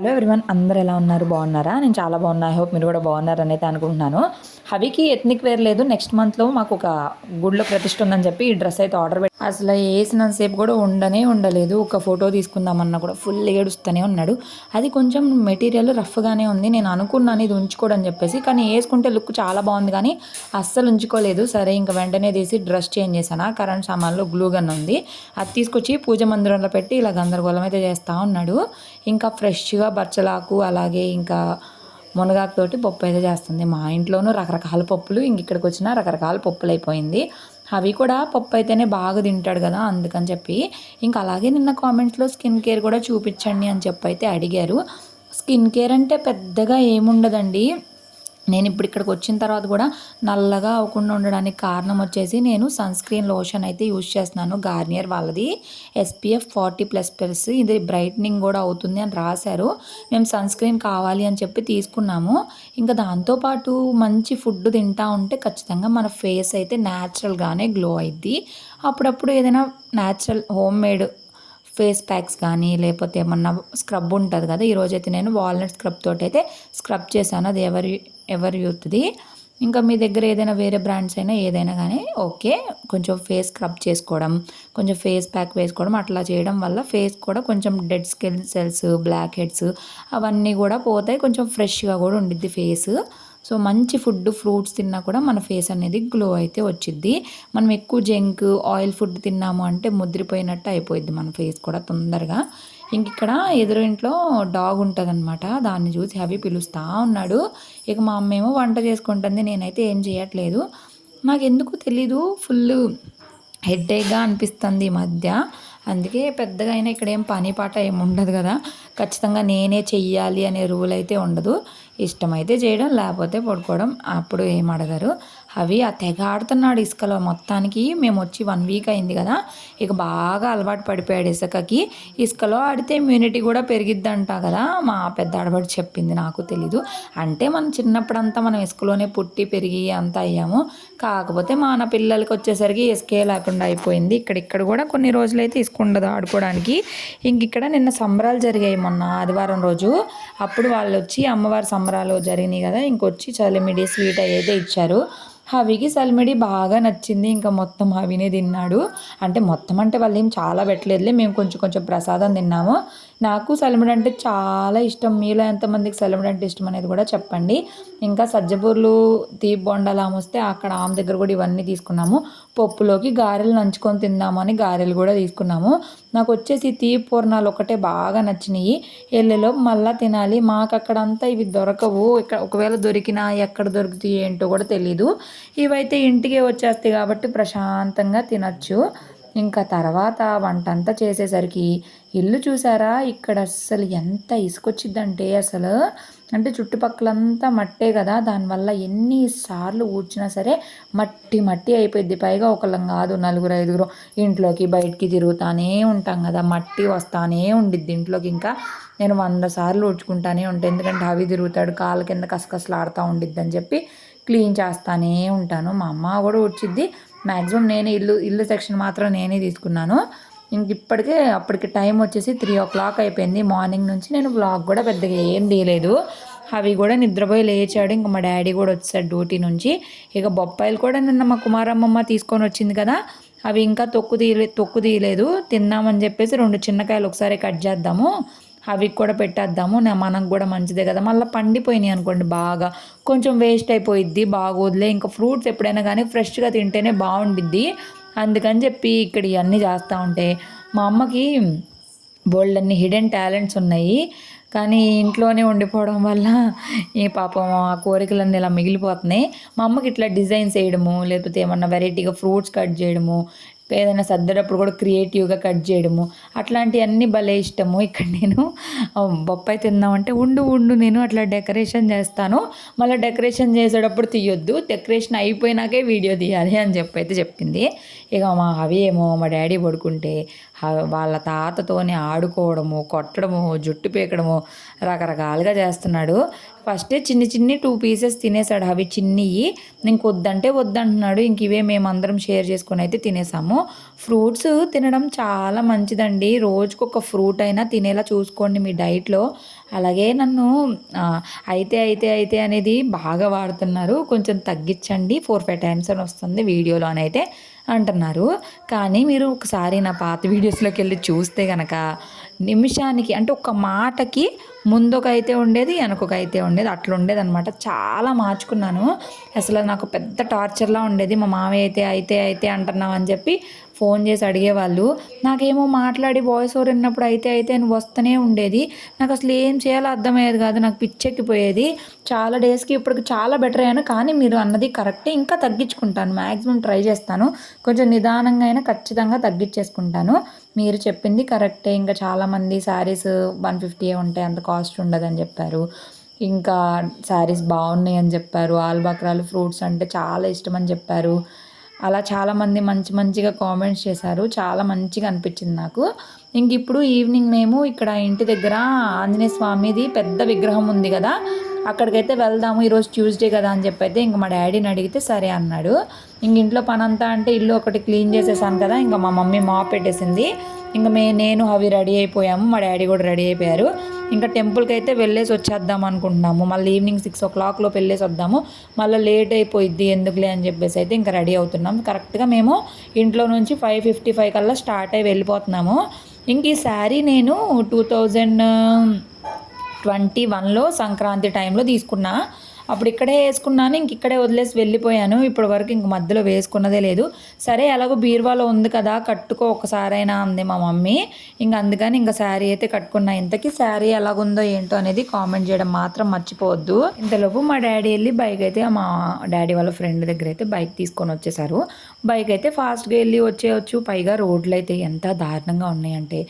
Hello everyone అందరు ఎలా ఉన్నారు? బాగున్నారా? నేను చాలా బాగున్నా. ఐ హోప్ మీరు కూడా బాగున్నారని అయితే అనుకుంటున్నాను. హవికి ఎథ్నిక్ వేర్ లేదు. నెక్స్ట్ మంత్లో మాకు ఒక గుడిలో ప్రతిష్ట ఉందని చెప్పి ఈ డ్రెస్ అయితే ఆర్డర్ పెట్టి అసలు వేసినంతసేపు కూడా ఉండనే ఉండలేదు. ఒక ఫోటో తీసుకుందామన్నా కూడా ఫుల్ ఏడుస్తూనే ఉన్నాడు. అది కొంచెం మెటీరియల్ రఫ్గానే ఉంది. నేను అనుకున్నాను ఇది ఉంచుకోడని చెప్పేసి కానీ వేసుకుంటే లుక్ చాలా బాగుంది కానీ అస్సలు ఉంచుకోలేదు. సరే ఇంకా వెంటనే తీసి డ్రెస్ చేంజ్ చేశాను. కరెంట్ సామాన్లో గ్లూ గన్ ఉంది. అది తీసుకొచ్చి పూజ మందిరంలో పెట్టి ఇలా గందరగోళం అయితే చేస్తూ ఉన్నాడు. ఇంకా ఫ్రెష్గా బచ్చలాకు అలాగే ఇంకా మునగాకుతోటి పప్పు అయితే చేస్తుంది. మా ఇంట్లోనూ రకరకాల పప్పులు ఇంక ఇక్కడికి వచ్చిన రకరకాల పప్పులు అయిపోయింది. అవి కూడా పప్పు అయితేనే బాగా తింటాడు కదా అందుకని చెప్పి. ఇంకా అలాగే నిన్న కామెంట్స్లో స్కిన్ కేర్ కూడా చూపించండి అని చెప్పి అయితే అడిగారు. స్కిన్ కేర్ అంటే పెద్దగా ఏముండదండి. నేను ఇప్పుడు ఇక్కడికి వచ్చిన తర్వాత కూడా నల్లగా అవ్వకుండా ఉండడానికి కారణం వచ్చేసి నేను సన్ స్క్రీన్ లోషన్ అయితే యూజ్ చేస్తున్నాను గార్నియర్ వాళ్ళది. ఎస్పీఎఫ్ ఫార్టీ ప్లస్ ప్లస్ ఇది బ్రైట్నింగ్ కూడా అవుతుంది అని రాశారు. మేము సన్ స్క్రీన్ కావాలి అని చెప్పి తీసుకున్నాము. ఇంకా దాంతోపాటు మంచి ఫుడ్ తింటా ఉంటే ఖచ్చితంగా మన ఫేస్ అయితే న్యాచురల్గానే గ్లో అయింది అప్పుడప్పుడు ఏదైనా natural homemade face packs కానీ లేకపోతే ఏమన్నా స్క్రబ్ ఉంటుంది కదా ఈరోజు అయితే నేను వాల్నట్ స్క్రబ్ తోటి అయితే స్క్రబ్ చేశాను. అది ఎవరి ఎవరి యూత్ది. ఇంకా మీ దగ్గర ఏదైనా వేరే బ్రాండ్స్ అయినా ఏదైనా కానీ ఓకే కొంచెం ఫేస్ స్క్రబ్ చేసుకోవడం కొంచెం ఫేస్ ప్యాక్ వేసుకోవడం అట్లా చేయడం వల్ల ఫేస్ కూడా కొంచెం dead skin cells blackheads అవన్నీ కూడా పోతాయి. కొంచెం ఫ్రెష్గా కూడా ఉండిద్ది ఫేస్. సో మంచి ఫుడ్ ఫ్రూట్స్ తిన్నా కూడా మన ఫేస్ అనేది గ్లో అయితే వచ్చిద్ది. మనం ఎక్కువ జంక్ ఆయిల్ ఫుడ్ తిన్నాము అంటే ముద్రిపోయినట్టు అయిపోయింది మన ఫేస్ కూడా తొందరగా. ఇంక ఇక్కడ ఎదురు ఇంట్లో డాగ్ ఉంటుంది అనమాట దాన్ని చూసి అవి పిలుస్తూ ఉన్నాడు. ఇక మా అమ్మ ఏమో వంట చేసుకుంటుంది. నేనైతే ఏం చేయట్లేదు. నాకు ఎందుకు తెలీదు. ఫుల్ హెడ్ఏక్గా అనిపిస్తుంది ఈ మధ్య. అందుకే పెద్దగా అయినా ఇక్కడ ఏం పని పాట ఏం ఉండదు కదా. ఖచ్చితంగా నేనే చెయ్యాలి అనే రూల్ అయితే ఉండదు. ఇష్టమైతే చేయడం లేకపోతే పడుకోవడం అప్పుడు ఏం అడగరు. అవి ఆ తెగ ఆడుతున్నాడు ఇసుకలో. మొత్తానికి మేము వచ్చి వన్ వీక్ అయింది కదా. ఇక బాగా అలవాటు పడిపోయాడు ఇసుకకి. ఇసుకలో ఆడితే ఇమ్యూనిటీ కూడా పెరిగిద్దంట కదా. మా పెద్ద ఆడబడి చెప్పింది నాకు తెలీదు. అంటే మనం చిన్నప్పుడంతా మనం ఇసుకలోనే పుట్టి పెరిగి అంతా అయ్యాము. కాకపోతే మన పిల్లలకి వచ్చేసరికి ఇసుకే లేకుండా అయిపోయింది. ఇక్కడ ఇక్కడ కూడా కొన్ని రోజులైతే ఇసుక ఉండదు ఆడుకోవడానికి. ఇంక ఇక్కడ నిన్న సంబరాలు జరిగాయి మొన్న ఆదివారం రోజు. అప్పుడు వాళ్ళు వచ్చి అమ్మవారి సంబరాలు జరిగినాయి కదా ఇంకొచ్చి చలిమిడి స్వీట్ అయితే ఇచ్చారు. హవికి సల్మిడి బాగా నచ్చింది. ఇంకా మొత్తం హవినే తిన్నాడు. అంటే మొత్తం అంటే వాళ్ళు ఏం చాలా పెట్టలేదులే. మేము కొంచెం కొంచెం ప్రసాదం తిన్నాము. నాకు సలిమిడి అంటే చాలా ఇష్టం. మీలో ఎంతమందికి సలిమిడి అంటే ఇష్టం అనేది కూడా చెప్పండి. ఇంకా సజ్జబూర్లు తీపి బొండాలు వస్తే అక్కడ ఆమె దగ్గర కూడా ఇవన్నీ తీసుకున్నాము. పప్పులోకి గారెలు నంచుకొని తిందామని గారెలు కూడా తీసుకున్నాము. నాకు వచ్చేసి తీపి పూర్ణాలు ఒకటే బాగా నచ్చినాయి. ఎల్లెలో మళ్ళీ తినాలి. మాకు అక్కడంతా ఇవి దొరకవు. ఇక్కడ ఒకవేళ దొరికినా ఎక్కడ దొరుకుతాయి ఏంటో కూడా తెలీదు. ఇవైతే ఇంటికే వచ్చేస్తాయి కాబట్టి ప్రశాంతంగా తినచ్చు. ఇంకా తర్వాత వంట అంతా చేసేసరికి ఇల్లు చూసారా? ఇక్కడ అస్సలు ఎంత ఇసుకొచ్చిద్దంటే అసలు అంటే చుట్టుపక్కలంతా మట్టే కదా. దానివల్ల ఎన్నిసార్లు ఊడ్చినా సరే మట్టి మట్టి అయిపోయింది పైగా ఒకళ్ళం కాదు నలుగురు ఐదుగురు ఇంట్లోకి బయటికి తిరుగుతానే ఉంటాం కదా. మట్టి వస్తానే ఉండిద్ది ఇంట్లోకి ఇంకా. నేను వంద సార్లు ఊడ్చుకుంటానే ఉంటాను ఎందుకంటే అవి తిరుగుతాడు కాళ్ళ కింద కసకసలాడుతూ ఉండిద్ది అని చెప్పి క్లీన్ చేస్తానే ఉంటాను. మా అమ్మ కూడా ఊడ్చిద్ది. మ్యాక్సిమం నేనే ఇల్లు ఇల్లు సెక్షన్ మాత్రం నేనే తీసుకున్నాను. ఇంక ఇప్పటికే అప్పటికి టైం వచ్చేసి త్రీ ఓ క్లాక్ అయిపోయింది. మార్నింగ్ నుంచి నేను బ్లాగ్ కూడా పెద్దగా ఏం తీయలేదు. అవి కూడా నిద్రపోయి లేచాడు. ఇంకా మా డాడీ కూడా వచ్చాడు డ్యూటీ నుంచి. ఇక బొప్పాయిలు కూడా నిన్న మా కుమారమ్మమ్మ తీసుకొని వచ్చింది కదా అవి ఇంకా తొక్కు తీయలే తొక్కు తీయలేదు. తిన్నామని చెప్పేసి రెండు చిన్నకాయలు ఒకసారి కట్ చేద్దాము. అవి కూడా పెట్టేద్దాము. మనకు కూడా మంచిదే కదా. మళ్ళీ పండిపోయినాయి అనుకోండి బాగా. కొంచెం వేస్ట్ అయిపోయిద్ది బాగోదులే. ఇంకా ఫ్రూట్స్ ఎప్పుడైనా కానీ ఫ్రెష్గా తింటేనే బాగుండిద్ది. అందుకని చెప్పి ఇక్కడ ఇవన్నీ చేస్తూ ఉంటే మా అమ్మకి బోల్డ్ అన్ని హిడెన్ టాలెంట్స్ ఉన్నాయి. కానీ ఇంట్లోనే ఉండిపోవడం వల్ల ఈ పాపం ఆ కోరికలన్నీ ఇలా మిగిలిపోతున్నాయి. మా అమ్మకి ఇట్లా డిజైన్స్ వేయడము లేకపోతే ఏమన్నా వెరైటీగా ఫ్రూట్స్ కట్ చేయడము ఏదైనా సర్దేటప్పుడు కూడా క్రియేటివ్గా కట్ చేయడము అట్లాంటివన్నీ భలే ఇష్టము. ఇక్కడ నేను బొప్పాయి తిందామంటే ఉండు ఉండు నేను అట్లా డెకరేషన్ చేస్తాను. మళ్ళీ డెకరేషన్ చేసేటప్పుడు తీయొద్దు. డెకరేషన్ అయిపోయినాకే వీడియో తీయాలి అని చెప్పి అయితే చెప్పింది. ఇక మా అవి ఏమో మా డాడీ పడుకుంటే వాళ్ళ తాతతోనే ఆడుకోవడము కొట్టడము జుట్టు పీకడము రకరకాలుగా చేస్తున్నాడు. ఫస్టే చిన్ని చిన్ని టూ పీసెస్ తినేసాడు అవి చిన్నవి ఇంక వద్దంటే వద్దంటున్నాడు. ఇంక ఇవే మేమందరం షేర్ చేసుకొని అయితే తినేసాము. ఫ్రూట్స్ తినడం చాలా మంచిదండి. రోజుకు ఒక ఫ్రూట్ అయినా తినేలా చూసుకోండి మీ డైట్లో. అలాగే నన్ను అయితే అయితే అయితే అనేది బాగా వాడుతున్నారు. కొంచెం తగ్గించండి. ఫోర్ ఫైవ్ టైమ్స్ అని వస్తుంది వీడియోలోనైతే. అంటున్నారు. కానీ మీరు ఒకసారి నా పాత వీడియోస్లోకి వెళ్ళి చూస్తే కనుక నిమిషానికి అంటే ఒక మాటకి ముందుకైతే అయితే ఉండేది వెనకొక అయితే ఉండేది అట్లా ఉండేది అనమాట చాలా మార్చుకున్నాను. అసలు నాకు పెద్ద టార్చర్లా ఉండేది. మా మామయ్య అయితే అయితే అయితే అంటున్నావు అని చెప్పి ఫోన్ చేసి అడిగేవాళ్ళు నాకేమో మాట్లాడి వాయిస్ ఓవర్ విన్నప్పుడు అయితే అయితే నేను వస్తూనే ఉండేది. నాకు అసలు ఏం చేయాలో అర్థమయ్యేది కాదు. నాకు పిచ్చెక్కిపోయేది. చాలా డేస్కి ఇప్పటికి చాలా బెటర్ అయ్యాను. కానీ మీరు అన్నది కరెక్టే. ఇంకా తగ్గించుకుంటాను. మ్యాక్సిమం ట్రై చేస్తాను. కొంచెం నిదానంగా అయినా ఖచ్చితంగా తగ్గించేసుకుంటాను. మీరు చెప్పింది కరెక్టే. ఇంకా చాలామంది శారీస్ వన్ ఫిఫ్టీ ఉంటాయి. అంత కాస్ట్ ఉండదని చెప్పారు. ఇంకా శారీస్ బాగున్నాయి అని చెప్పారు. ఆల్బక్రాలు ఫ్రూట్స్ అంటే చాలా ఇష్టం అని చెప్పారు. అలా చాలామంది మంచి మంచిగా కామెంట్స్ చేశారు. చాలా మంచిగా అనిపించింది నాకు. ఇంక ఇప్పుడు ఈవినింగ్ మేము ఇక్కడ ఇంటి దగ్గర ఆంజనేయ స్వామిది పెద్ద విగ్రహం ఉంది కదా అక్కడికైతే వెళ్దాము ఈరోజు ట్యూస్డే కదా అని చెప్పి అయితే ఇంక మా డాడీని అడిగితే సరే అన్నాడు. ఇంక ఇంట్లో పని అంతా అంటే ఇల్లు ఒకటి క్లీన్ చేసేసాను కదా ఇంకా మా మమ్మీ మాప్ పెట్టేసింది. ఇంకా మే నేను అవి రెడీ అయిపోయాము మా డాడీ కూడా రెడీ అయిపోయారు. ఇంకా టెంపుల్కి అయితే వెళ్ళేసి వచ్చేద్దాం అనుకుంటున్నాము. మళ్ళీ ఈవినింగ్ సిక్స్ ఓ క్లాక్లో వెళ్ళేసి వద్దాము. మళ్ళీ లేట్ అయిపోయిద్ది ఎందుకులే అని చెప్పేసి అయితే ఇంకా రెడీ అవుతున్నాం. కరెక్ట్గా మేము ఇంట్లో నుంచి ఫైవ్ ఫిఫ్టీ ఫైవ్ కల్లా స్టార్ట్ అయ్యి వెళ్ళిపోతున్నాము. ఇంక ఈ శారీ నేను టూ థౌజండ్ ట్వంటీ వన్లో సంక్రాంతి టైంలో తీసుకున్నా. అప్పుడు ఇక్కడే వేసుకున్నాను ఇంక ఇక్కడే వదిలేసి వెళ్ళిపోయాను. ఇప్పటి వరకు ఇంక మధ్యలో వేసుకున్నదే లేదు. సరే ఎలాగో బీరువాలో ఉంది కదా కట్టుకో ఒకసారైనా అంది మా మమ్మీ. ఇంక అందుకని ఇంకా శారీ అయితే కట్టుకున్నా. ఇంతకీ శారీ ఎలాగుందో ఏంటో అనేది కామెంట్ చేయడం మాత్రం మర్చిపోవద్దు. ఇంతలోపు మా డాడీ వెళ్ళి బైక్ అయితే మా డాడీ వాళ్ళ ఫ్రెండ్ దగ్గర అయితే బైక్ తీసుకొని వచ్చేసారు. బైక్ అయితే ఫాస్ట్గా వెళ్ళి వచ్చేయచ్చు. పైగా రోడ్లు అయితే ఎంత దారుణంగా ఉన్నాయంటే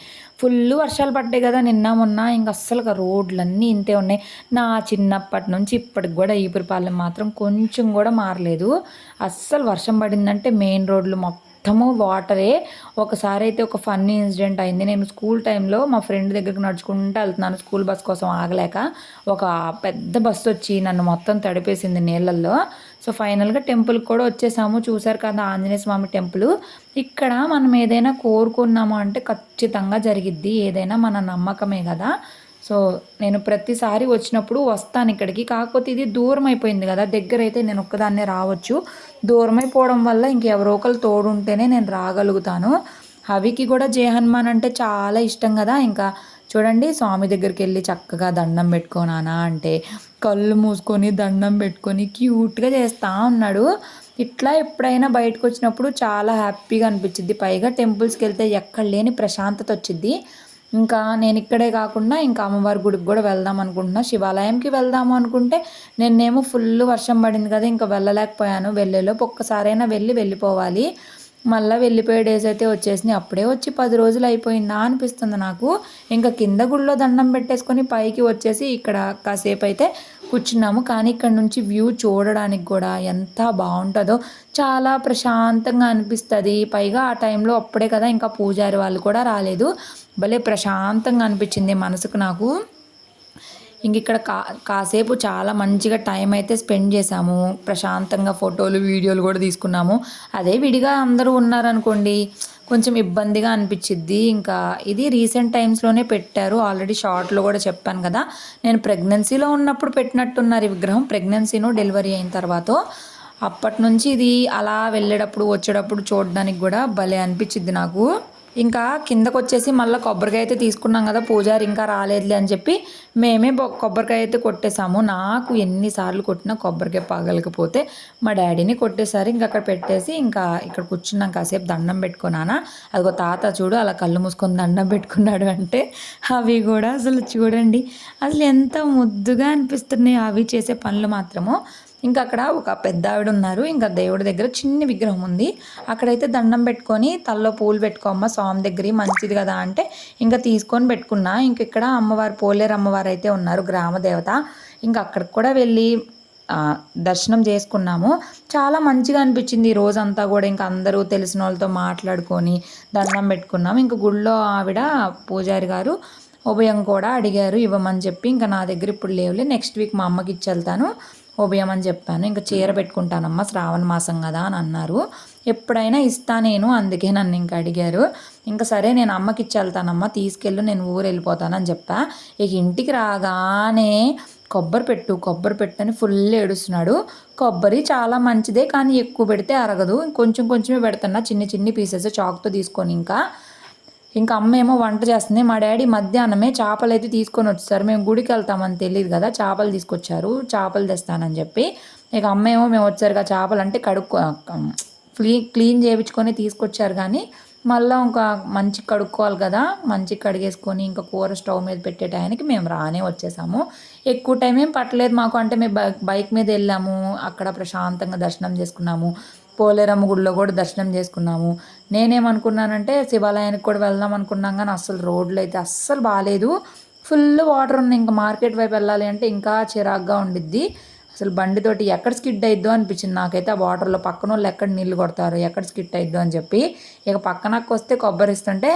ఫుల్ వర్షాలు పడ్డాయి కదా నిన్న మొన్న. ఇంకా అస్సలు రోడ్లన్నీ ఇంతే ఉన్నాయి. నా చిన్నప్పటి నుంచి ఇప్పటికి కూడా ఈపురిపాలెం మాత్రం కొంచెం కూడా మారలేదు. అస్సలు వర్షం పడిందంటే మెయిన్ రోడ్లు మొత్తము వాటరే. ఒకసారి అయితే ఒక ఫన్నీ ఇన్సిడెంట్ అయింది. నేను స్కూల్ టైంలో మా ఫ్రెండ్ దగ్గరికి నడుచుకుంటూ వెళ్తున్నాను స్కూల్ బస్ కోసం ఆగలేక. ఒక పెద్ద బస్సు వచ్చి నన్ను మొత్తం తడిపేసింది నీళ్ళల్లో. సో ఫైనల్గా టెంపుల్కి కూడా వచ్చేసాము. చూసారు కదా ఆంజనేయ స్వామి టెంపుల్ ఇక్కడ మనం ఏదైనా కోరుకున్నాము అంటే ఖచ్చితంగా జరిగిద్ది. ఏదైనా మన నమ్మకమే కదా. సో నేను ప్రతిసారి వచ్చినప్పుడు వస్తాను ఇక్కడికి. కాకపోతే ఇది దూరం అయిపోయింది కదా. దగ్గర అయితే నేను ఒక్కదాన్నే రావచ్చు. దూరం అయిపోవడం వల్ల ఇంకెవరో ఒకరు తోడుంటేనే నేను రాగలుగుతాను. హవికి కూడా జయహనుమాన్ అంటే చాలా ఇష్టం కదా. ఇంకా చూడండి స్వామి దగ్గరికి వెళ్ళి చక్కగా దండం పెట్టుకోనానా అంటే కళ్ళు మూసుకొని దండం పెట్టుకొని క్యూట్గా చేస్తూ ఉన్నాడు. ఇట్లా ఎప్పుడైనా బయటకు వచ్చినప్పుడు చాలా హ్యాపీగా అనిపించింది పైగా టెంపుల్స్కి వెళ్తే ఎక్కడ లేని ప్రశాంతత వచ్చింది ఇంకా నేను ఇక్కడే కాకుండా ఇంకా అమ్మవారి గుడికి కూడా వెళ్దాం అనుకుంటున్నా. శివాలయంకి వెళ్దాము అనుకుంటే నేనేమో ఫుల్ వర్షం పడింది కదా ఇంకా వెళ్ళలేకపోయాను. వెళ్ళేలోపు ఒక్కసారైనా వెళ్ళి వెళ్ళిపోవాలి. మళ్ళీ వెళ్ళిపోయే డేస్ అయితే వచ్చేసినాయి. అప్పుడే వచ్చి పది రోజులు అయిపోయిందా అనిపిస్తుంది నాకు. ఇంకా కింద గుడిలో దండం పెట్టేసుకొని పైకి వచ్చేసి ఇక్కడ కాసేపు అయితే కూర్చున్నాము. కానీ ఇక్కడ నుంచి వ్యూ చూడడానికి కూడా ఎంత బాగుంటుందో చాలా ప్రశాంతంగా అనిపిస్తుంది. పైగా ఆ టైంలో అప్పుడే కదా ఇంకా పూజారి వాళ్ళు కూడా రాలేదు. భలే ప్రశాంతంగా అనిపించింది మనసుకు నాకు. ఇంక ఇక్కడ కా కాసేపు చాలా మంచిగా టైం అయితే స్పెండ్ చేశాము. ప్రశాంతంగా ఫోటోలు వీడియోలు కూడా తీసుకున్నాము. అదే విడిగా అందరూ ఉన్నారనుకోండి కొంచెం ఇబ్బందిగా అనిపించిద్ది. ఇంకా ఇది రీసెంట్ టైమ్స్లోనే పెట్టారు. ఆల్రెడీ షార్ట్లో కూడా చెప్పాను కదా. నేను ప్రెగ్నెన్సీలో ఉన్నప్పుడు పెట్టినట్టున్నారు ఈ విగ్రహం. ప్రెగ్నెన్సీను డెలివరీ అయిన తర్వాత అప్పటి నుంచి ఇది అలా వెళ్ళేటప్పుడు వచ్చేటప్పుడు చూడడానికి కూడా భలే అనిపించిద్ది నాకు. ఇంకా కిందకు వచ్చేసి మళ్ళీ కొబ్బరికాయ అయితే తీసుకున్నాం కదా పూజారి ఇంకా రాలేదులే అని చెప్పి మేమే బొ- కొబ్బరికాయ అయితే కొట్టేసాము. నాకు ఎన్నిసార్లు కొట్టినా కొబ్బరికాయ పగలకపోతే మా డాడీని కొట్టేసారు ఇంకా అక్కడ పెట్టేసి ఇంకా ఇక్కడ కూర్చున్నాం కాసేపు దండం పెట్టుకున్నానా అదిగో తాత చూడు అలా కళ్ళు మూసుకొని దండం పెట్టుకున్నాడు అంటే అవి కూడా అసలు చూడండి. అసలు ఎంత ముద్దుగా అనిపిస్తున్నాయి అవి చేసే పనులు మాత్రము. ఇంకా అక్కడ ఒక పెద్ద ఆవిడ ఉన్నారు ఇంకా దేవుడి దగ్గర చిన్న విగ్రహం ఉంది. అక్కడైతే దండం పెట్టుకొని తల్లో పూలు పెట్టుకోమ్మ స్వామి దగ్గర మంచిది కదా అంటే ఇంకా తీసుకొని పెట్టుకున్నా. ఇంక ఇక్కడ అమ్మవారు పోలేరు అమ్మవారు అయితే ఉన్నారు గ్రామ దేవత. ఇంకా అక్కడికి కూడా వెళ్ళి దర్శనం చేసుకున్నాము. చాలా మంచిగా అనిపించింది ఈ రోజంతా కూడా. ఇంకా అందరూ తెలిసిన వాళ్ళతో మాట్లాడుకొని దండం పెట్టుకున్నాము ఇంకా గుళ్ళో ఆవిడ పూజారి గారు ఉభయం కూడా అడిగారు ఇవ్వమని చెప్పి ఇంకా నా దగ్గర ఇప్పుడు లేవులే నెక్స్ట్ వీక్ మా అమ్మకి ఇచ్చి వెళ్తాను. ఉభయం అని చెప్పాను. ఇంకా చీర పెట్టుకుంటానమ్మా శ్రావణ మాసం కదా అని అన్నారు. ఎప్పుడైనా ఇస్తా నేను అందుకే నన్ను ఇంకా అడిగారు. ఇంకా సరే నేను అమ్మకి ఇచ్చి వెళ్తానమ్మా తీసుకెళ్ళు నేను ఊరు వెళ్ళిపోతానని చెప్పా. ఇక ఇంటికి రాగానే కొబ్బరి పెట్టు కొబ్బరి పెట్టు అని ఫుల్ ఏడుస్తున్నాడు. కొబ్బరి చాలా మంచిదే కానీ ఎక్కువ పెడితే అరగదు. కొంచెం కొంచెమే పెడుతున్నా చిన్ని చిన్ని పీసెస్ చాక్తో తీసుకొని ఇంకా ఇంకా అమ్మ ఏమో వంట చేస్తుంది. మా డాడీ మధ్యాహ్నమే చేపలు అయితే తీసుకొని వచ్చేసారు. మేము గుడికి వెళ్తామని తెలియదు కదా చేపలు తీసుకొచ్చారు. చేపలు తెస్తానని చెప్పి ఇక అమ్మ ఏమో మేము వచ్చారుగా చేపలు అంటే కడుక్కో క్లీన్ క్లీన్ చేయించుకొని తీసుకొచ్చారు కానీ మళ్ళీ ఇంకా మంచి కడుక్కోవాలి కదా మంచి కడిగేసుకొని ఇంకా కూర స్టవ్ మీద పెట్టే టైంకి మేము రానే వచ్చేసాము. ఎక్కువ టైం ఏం పట్టలేదు మాకు. అంటే మేము బైక్ బైక్ మీద వెళ్ళాము అక్కడ ప్రశాంతంగా దర్శనం చేసుకున్నాము. పోలేరమ్మ గుడిలో కూడా దర్శనం చేసుకున్నాము. నేనేమనుకున్నానంటే శివాలయానికి కూడా వెళ్దాం అనుకున్నాం కానీ అస్సలు రోడ్లు అయితే అస్సలు బాగాలేదు ఫుల్ వాటర్ ఉంది. ఇంకా మార్కెట్ వైపు వెళ్ళాలి అంటే ఇంకా చిరాగ్గా ఉండిద్ది. అసలు బండితోటి ఎక్కడ స్కిడ్ అయిద్దో అనిపించింది నాకైతే. ఆ వాటర్లో పక్కన వాళ్ళు ఎక్కడ నీళ్ళు కొడతారు ఎక్కడ స్కిడ్ అయిద్దో అని చెప్పి. ఇక పక్కనకు వస్తే కొబ్బరి ఇస్తుంటే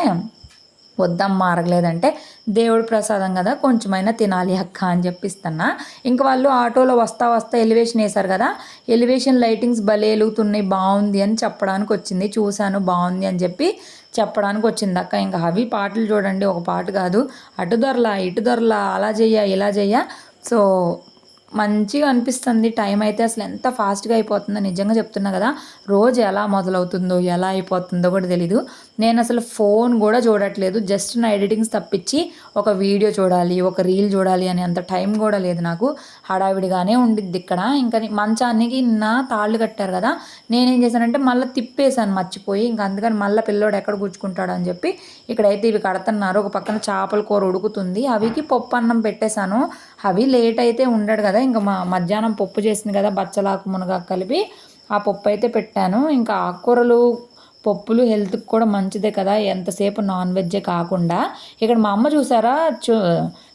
వద్దమ్మా అరగలేదంటే దేవుడి ప్రసాదం కదా కొంచెమైనా తినాలి అక్క అని చెప్పిస్తున్నా. ఇంక వాళ్ళు ఆటోలో వస్తా వస్తా ఎలివేషన్ వేశారు కదా ఎలివేషన్ లైటింగ్స్ భలే వెలుగుతున్నాయి బాగుంది అని చెప్పడానికి వచ్చింది. చూశాను బాగుంది అని చెప్పి చెప్పడానికి వచ్చింది అక్క. ఇంకా అవి పాటలు చూడండి ఒక పాట కాదు అటు దొరలా ఇటు దొరలా అలా చెయ్య ఇలా చెయ్య. సో మంచిగా అనిపిస్తుంది. టైం అయితే అసలు ఎంత ఫాస్ట్గా అయిపోతుందో నిజంగా చెప్తున్నా కదా రోజు ఎలా మొదలవుతుందో ఎలా అయిపోతుందో కూడా తెలీదు. నేను అసలు ఫోన్ కూడా చూడట్లేదు. జస్ట్ నా ఎడిటింగ్స్ తప్పించి ఒక వీడియో చూడాలి ఒక రీల్ చూడాలి అని అంత టైం కూడా లేదు నాకు. హడావిడిగానే ఉండిద్ది ఇక్కడ. ఇంకా మంచానికి నా తాళ్ళు కట్టారు కదా నేనేం చేశానంటే మళ్ళీ తిప్పేశాను మర్చిపోయి. ఇంకా అందుకని మళ్ళీ పిల్లోడు ఎక్కడ కూర్చుకుంటాడు అని చెప్పి ఇక్కడైతే ఇవి కడుతున్నారు. ఒక పక్కన చేపల కూర ఉడుకుతుంది. అవికి పప్పు అన్నం పెట్టేశాను. అవి లేట్ అయితే ఉండడు కదా. ఇంకా మా మధ్యాహ్నం పప్పు చేసింది కదా బచ్చలాకు మునగాకు కలిపి. ఆ పప్పు అయితే పెట్టాను. ఇంకా ఆకుకూరలు పప్పులు హెల్త్కి కూడా మంచిదే కదా ఎంతసేపు నాన్ వెజ్జే కాకుండా. ఇక్కడ మా అమ్మ చూసారా చూ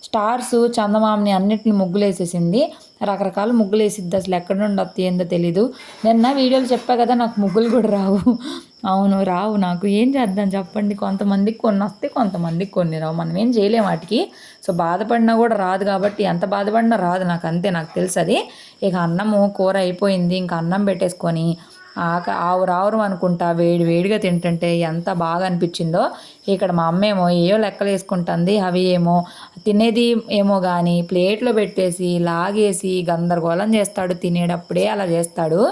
స్టార్స్ చందమామని అన్నిటిని ముగ్గులు వేసేసింది రకరకాల ముగ్గులు వేసిద్ది అసలు ఎక్కడ నుండి వస్తాయి ఏందో తెలీదు. నిన్న వీడియోలు చెప్పా కదా నాకు ముగ్గులు కూడా రావు. అవును రావు నాకు. ఏం చేద్దాం చెప్పండి. కొంతమందికి కొన్ని వస్తాయి కొంతమందికి కొన్ని రావు. మనం ఏం చేయలేం వాటికి. సో బాధపడినా కూడా రాదు కాబట్టి ఎంత బాధపడినా రాదు. నాకు అంతే నాకు తెలుసు అది ఇక అన్నము కూర అయిపోయింది. ఇంకా అన్నం పెట్టేసుకొని ఆక ఆవు రావురు అనుకుంటా వేడి వేడిగా తింటుంటే ఎంత బాగా అనిపించిందో. ఇక్కడ మా అమ్మ ఏమో ఏయో లెక్కలు వేసుకుంటుంది అవి ఏమో తినేది ఏమో కానీ ప్లేట్లో పెట్టేసి లాగేసి గందరగోళం చేస్తాడు తినేటప్పుడే అలా చేస్తాడు.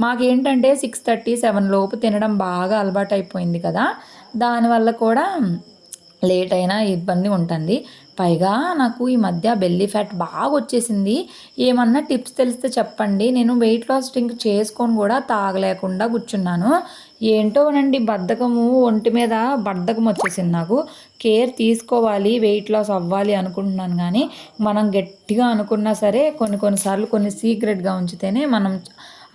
మాకేంటంటే సిక్స్ థర్టీ సెవెన్ లోపు తినడం బాగా అలవాటు అయిపోయింది కదా. దానివల్ల కూడా లేట్ అయినా ఇబ్బంది ఉంటుంది. పైగా నాకు ఈ మధ్య బెల్లీ ఫ్యాట్ బాగా వచ్చేసింది ఏమన్నా టిప్స్ తెలిస్తే చెప్పండి. నేను వెయిట్ లాస్ డ్రింక్ చేసుకొని కూడా తాగలేకుండా కూర్చున్నాను. ఏంటోనండి బద్ధకము ఒంటి మీద బద్ధకం వచ్చేసింది నాకు. కేర్ తీసుకోవాలి వెయిట్ లాస్ అవ్వాలి అనుకుంటున్నాను కానీ మనం గట్టిగా అనుకున్నా సరే కొన్ని కొన్నిసార్లు కొన్ని సీక్రెట్గా ఉంచితేనే మనం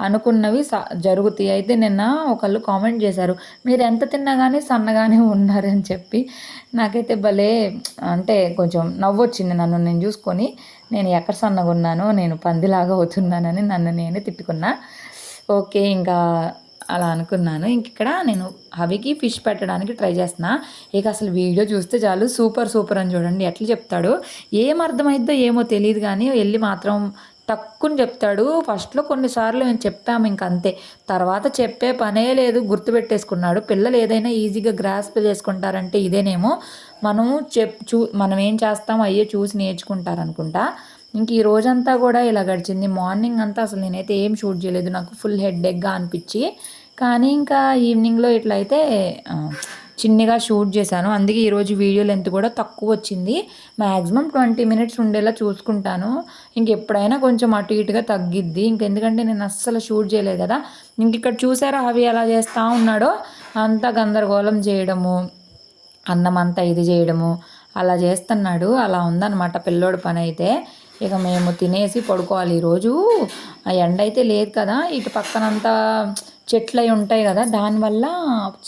అనుకున్నవి స జరుగుతాయి. అయితే నిన్న ఒకళ్ళు కామెంట్ చేశారు మీరు ఎంత తిన్నా కానీ సన్నగానే ఉన్నారని చెప్పి. నాకైతే భలే అంటే కొంచెం నవ్వొచ్చింది నన్ను. నేను చూసుకొని నేను ఎక్కడ సన్నగా ఉన్నానో నేను పందిలాగా అవుతున్నానని నన్ను నేనే తిట్టుకున్నా. ఓకే ఇంకా అలా అనుకున్నాను. ఇంక ఇక్కడ నేను అవికి ఫిష్ పెట్టడానికి ట్రై చేస్తున్నా. ఇక అసలు వీడియో చూస్తే చాలు సూపర్ సూపర్ అని చూడండి ఎట్లా చెప్తాడు. ఏం అర్థమైద్దో ఏమో తెలియదు కానీ వెళ్ళి మాత్రం టక్కుని చెప్తాడు. ఫస్ట్లో కొన్నిసార్లు మేము చెప్పాము ఇంక అంతే. తర్వాత చెప్పే పనే లేదు. గుర్తుపెట్టేసుకున్నాడు పిల్లలు ఏదైనా ఈజీగా గ్రాస్ప్ చేసుకుంటారంటే ఇదేనేమో మనము చెప్ చూ మనం ఏం చేస్తాం అయ్యే చూసి నేర్చుకుంటారు అనుకుంటా. ఇంక ఈ రోజంతా కూడా ఇలా గడిచింది. మార్నింగ్ అంతా అసలు నేనైతే ఏం షూట్ చేయలేదు. నాకు ఫుల్ హెడ్ ఎగ్గా అనిపించి. కానీ ఇంకా ఈవినింగ్లో ఇట్లయితే చిన్నగా షూట్ చేశాను. అందుకే ఈరోజు వీడియో లెంత్ కూడా తక్కువ వచ్చింది. మ్యాక్సిమం ట్వంటీ మినిట్స్ ఉండేలా చూసుకుంటాను. ఇంకెప్పుడైనా కొంచెం అటు ఇటుగా తగ్గిద్ది. ఇంకెందుకంటే నేను అస్సలు షూట్ చేయలేదు కదా. ఇంక ఇక్కడ చూసారా అవి ఎలా చేస్తూ ఉన్నాడో? అంతా గందరగోళం చేయడము అన్నం అంతా ఇది చేయడము అలా చేస్తున్నాడు. అలా ఉందన్నమాట పిల్లోడి పని అయితే. ఇక మేము తినేసి పడుకోవాలి. ఈరోజు ఆ ఎండ అయితే లేదు కదా. ఇటు పక్కనంతా చెట్లు అవి ఉంటాయి కదా దానివల్ల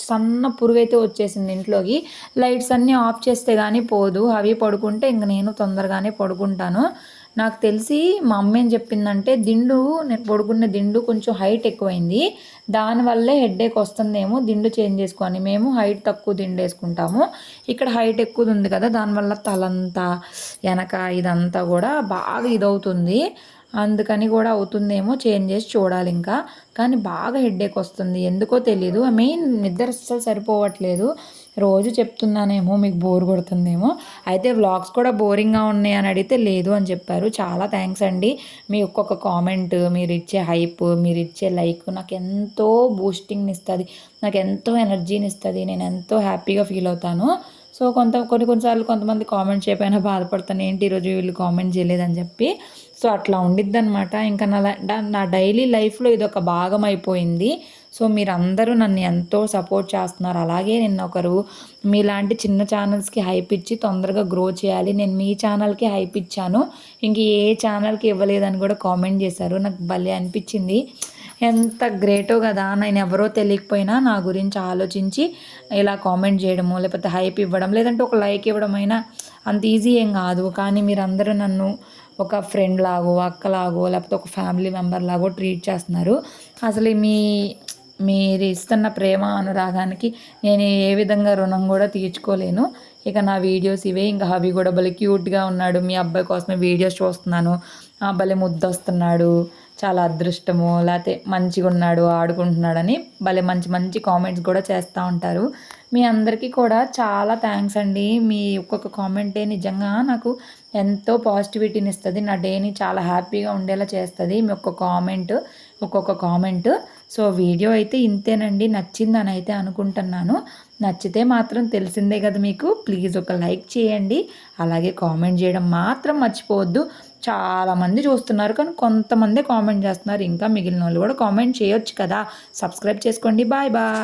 సన్న పురుగు అయితే వచ్చేసింది ఇంట్లోకి. లైట్స్ అన్నీ ఆఫ్ చేస్తే కానీ పోదు. అవి పడుకుంటే ఇంక నేను తొందరగానే పడుకుంటాను. నాకు తెలిసి మా అమ్మ ఏం చెప్పిందంటే దిండు నేను పడుకున్న దిండు కొంచెం హైట్ ఎక్కువైంది. దానివల్లే హెడ్ఏక్ వస్తుందేమో దిండు చేంజ్ చేసుకొని మేము హైట్ తక్కువ దిండు వేసుకుంటాము ఇక్కడ హైట్ ఎక్కువది ఉంది కదా దానివల్ల తలంతా వెనక ఇదంతా కూడా బాగా ఇదవుతుంది. అందుకని కూడా అవుతుందేమో చేంజ్ చేసి చూడాలి ఇంకా. కానీ బాగా హెడ్ఏక్ వస్తుంది. ఎందుకో తెలియదు మెయిన్ నిద్ర అస్సలు సరిపోవట్లేదు. రోజు చెప్తున్నానేమో మీకు బోర్ కొడుతుందేమో. అయితే వ్లాగ్స్ కూడా బోరింగ్గా ఉన్నాయి అని అడిగితే లేదు అని చెప్పారు. చాలా థ్యాంక్స్ అండి. మీ ఒక్కొక్క కామెంట్ మీరు ఇచ్చే హైప్ మీరు ఇచ్చే లైక్ నాకు ఎంతో బూస్టింగ్ని ఇస్తుంది. నాకు ఎంతో ఎనర్జీని ఇస్తుంది. నేను ఎంతో హ్యాపీగా ఫీల్ అవుతాను. సో కొంత కొన్ని కొన్నిసార్లు కొంతమంది కామెంట్ చేయకపోయినా బాధపడతాను. ఏంటి ఈరోజు వీళ్ళు కామెంట్ చేయలేదని చెప్పి. సో అట్లా ఉండిద్ది అనమాట ఇంకా నా నా డైలీ లైఫ్లో ఇది ఒక భాగం అయిపోయింది సో మీరందరూ నన్ను ఎంతో సపోర్ట్ చేస్తున్నారు. అలాగే నిన్న ఒకరు మీలాంటి చిన్న ఛానల్స్కి హైప్ ఇచ్చి తొందరగా గ్రో చేయాలి. నేను మీ ఛానల్కి హైప్ ఇచ్చాను. ఇంక ఏ ఛానల్కి ఇవ్వలేదని కూడా కామెంట్ చేశారు. నాకు భలే అనిపించింది. ఎంత గ్రేటో కదా. నేను ఎవరో తెలియకపోయినా నా గురించి ఆలోచించి ఇలా కామెంట్ చేయడము లేకపోతే హైప్ ఇవ్వడం లేదంటే ఒక లైక్ ఇవ్వడం అయినా అంత ఈజీ ఏం కాదు. కానీ మీరందరూ నన్ను ఒక ఫ్రెండ్ లాగో అక్కలాగో లేకపోతే ఒక ఫ్యామిలీ మెంబర్ లాగో ట్రీట్ చేస్తున్నారు. అసలు మీ మీరు ఇస్తున్న ప్రేమ అనురాగానికి నేను ఏ విధంగా రుణం కూడా తీర్చుకోలేను. ఇక నా వీడియోస్ ఇవే. ఇంకా హవి కూడా భలే క్యూట్గా ఉన్నాడు. మీ అబ్బాయి కోసమే వీడియోస్ చూస్తున్నాను. భలే ముద్దొస్తున్నాడు. చాలా అదృష్టము. లేకపోతే మంచిగా ఉన్నాడు ఆడుకుంటున్నాడని భలే మంచి మంచి కామెంట్స్ కూడా చేస్తూ ఉంటారు. మీ అందరికీ కూడా చాలా థ్యాంక్స్ అండి. మీ ఒక్కొక్క కామెంటే నిజంగా నాకు ఎంతో పాజిటివిటీని ఇస్తుంది. నా డేని చాలా హ్యాపీగా ఉండేలా చేస్తుంది. మీ ఒక్క కామెంట్ ఒక్కొక్క కామెంట్ సో వీడియో అయితే ఇంతేనండి. నచ్చిందని అయితే అనుకుంటున్నాను. నచ్చితే మాత్రం తెలిసిందే కదా మీకు. ప్లీజ్ ఒక లైక్ చేయండి. అలాగే కామెంట్ చేయడం మాత్రం మర్చిపోవద్దు. చాలామంది చూస్తున్నారు కానీ కొంతమంది కామెంట్ చేస్తున్నారు. ఇంకా మిగిలిన వాళ్ళు కూడా కామెంట్ చేయొచ్చు కదా. సబ్స్క్రైబ్ చేసుకోండి. Bye bye